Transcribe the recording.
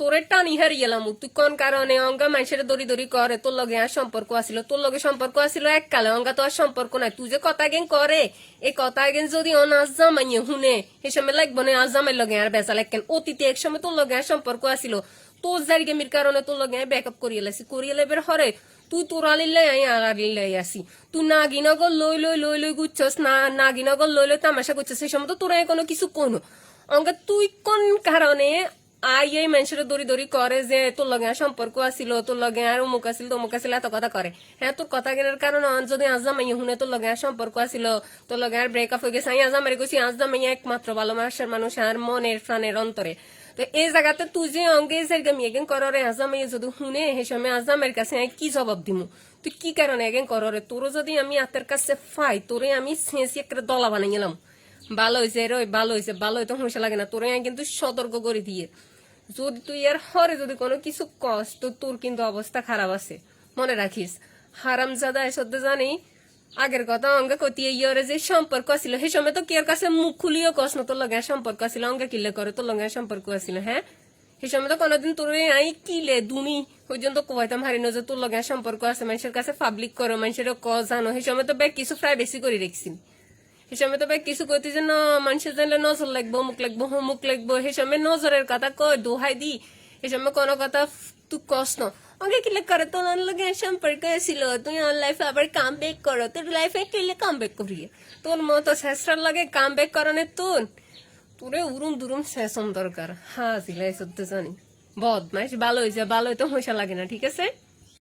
তোরে টানি হারিয়ে এলাম তুই কোন কারণে? অঙ্গা মানুষের দড়ি দড়ি করে, তোর লগে আর সম্পর্ক আসিল তোর লগে সম্পর্ক আসিল এককালে, অঙ্গা তো আর সম্পর্ক নাই। তুই যে কথা গেন করে, এই কথা গেন যদি অন আজ জামাইয়ে শুনে সেই সময় লাগবো না আজ জামাই লগে আর বেচা লাগেন অতীতে এক সময় তোর লগে আর সম্পর্ক আসিল তোর জারিগেমির কারণে তোর লগে ব্যাকআপ করিয়ে লাইছি, করিয়ে লেবের হরে, তুই তোর আলিলে আই আর আলিলে আসি। তুই নাগিনগর লই লই লই লই গুচ্ছস, না, নাগিনগর লই লই তামাশা করছিস সেই সময় তো তোরা কোনো কিছু কোনো। অঙ্কা তুই কোন কারণে আই, এই মানুষের দড়ি দড়ি করে যে, তোর লগে সম্পর্ক আসিল তোর লগে আর অমুক আসিল তমুক আসিল এত কথা করে। হ্যাঁ তোর কথা গেনের কারণে অন যদি আজ জামাই শুনে তোর লগে সম্পর্ক আসিল তোর লগে আর ব্রেকআপ হয়ে গেছে আমি আজ আমার কইছি, আজ জামাই একমাত্র ভালোবাসার মানুষ আর মনের প্রাণের অন্তরে। তো এই জায়গাতে তুই যে অঙ্গে জায়গা আমি এগেন কররে আজামে যদি শুনে সে সময় আজামের কাছে কি জবাব দিমু? তুই কি কারণে এগেন কররে তোর যদি আমি হাতের কাছে ফাই তোরে আমি শেষি একটা দলা বানাই গেলাম ভালো হয়েছে রে ভালো হয়েছে ভালো হয়তো সমস্যা লাগে না। তোরে কিন্তু সতর্ক করে দিয়ে। যদি তুই এর হরে যদি কোনো কিছু কস, তো তোর কিন্তু অবস্থা খারাপ আছে। মনে রাখিস হারাম জাদা এসব জানি। আগের কথা অঙ্গে কতি ইয়রে যে সম্পর্ক আছিল, সেই সময় তো কেয়ার কাছে মুখ খুলিও কস না, তোর লগে সম্পর্ক আছিল, অঙ্গে কিলে করে, তোর লগে সম্পর্ক আছিল হ্যাঁ? সেই সময় তো কোনোদিন তোর আই কিলে দুনি পর্যন্ত কইতাম হারি না যে তোর লগে সম্পর্ক আছে, মানুষের কাছে পাবলিক করো মানুষের ক জানো সেই সময় তো ব্যাগ কিছু ফ্রাই বেশি করে রেখছি। সেই সময় তো ব্যাগ কিছু কইতে যে, না, মানুষের জানলে নজর লাগবো, মুখ লাগবো মুখ লাগবো। সেই সময় নজরের কথা কয়, দোহাই দি। সময় কোনো কথা কস না। আগে কিলে করে? তোর লগে সম্পর্ক ছিল, তুই ওর লাইফে আবার কাম ব্যাক করো। তোর লাইফে কিলে কাম ব্যাক করিয়ে? তোর মতো শেষটার লাগে কাম ব্যাক করনে তুন তোরে উরুম দুরুম শেষম দরকার। হ্যাঁ সিলাই সত্যি জানি। বদমাইশ ভালো হয়েছে ভালো হইতে হইসা লাগে না, ঠিক আছে?